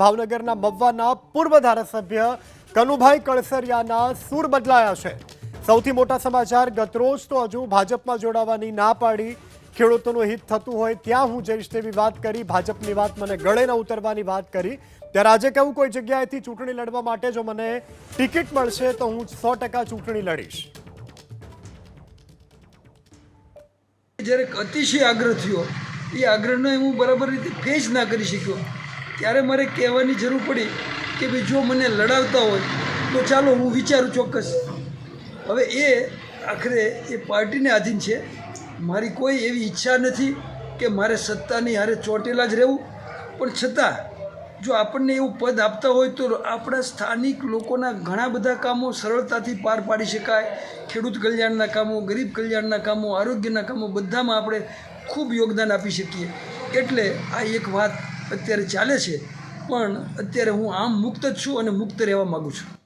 ભાવનગરના મવવાના પૂર્વ ધારાસભ્ય કનુભાઈ કળસરિયાના સૂર બદલાયા છે. સૌથી મોટા સમાચાર ગતરોજ તો હજુ ભાજપમાં જોડાવાની ના પાડી. ખેડૂતોનું હિત થતું હોય ત્યાં હું જઈશ તેવી વાત કરી. ભાજપની વાત મને ગળે ન ઉતરવાની વાત કરી. ત્યારે આજે કહું કોઈ જગ્યાએથી ચૂંટણી લડવા માટે જો મને ટિકિટ મળશે તો હું સો ટકા ચૂંટણી લડીશ. જ્યારે અતિશય આગ્રહ થયો, એ આગ્રહને હું બરાબર રીતે ફેસ ના કરી શક્યો. ત્યારે મારે કહેવાની જરૂર પડી કે ભાઈ જો મને લડાવતા હોય, તો ચાલો હું વિચારું ચોક્કસ. હવે એ આખરે એ પાર્ટીને આધીન છે. મારી કોઈ એવી ઈચ્છા નથી કે મારે સત્તાની હારે ચોંટેલા જ રહેવું. પણ છતાં, જો આપણને એવું પદ આપતા હોય, તો આપણા સ્થાનિક લોકોના ઘણા બધા કામો સરળતાથી પાર પાડી શકાય. ખેડૂત કલ્યાણના કામો, ગરીબ કલ્યાણના કામો, આરોગ્યના કામો, બધામાં આપણે ખૂબ યોગદાન આપી શકીએ. એટલે આ એક વાત અત્યારે ચાલે છે. પણ અત્યારે હું આમ મુક્ત જ છું અને મુક્ત રહેવા માગું છું.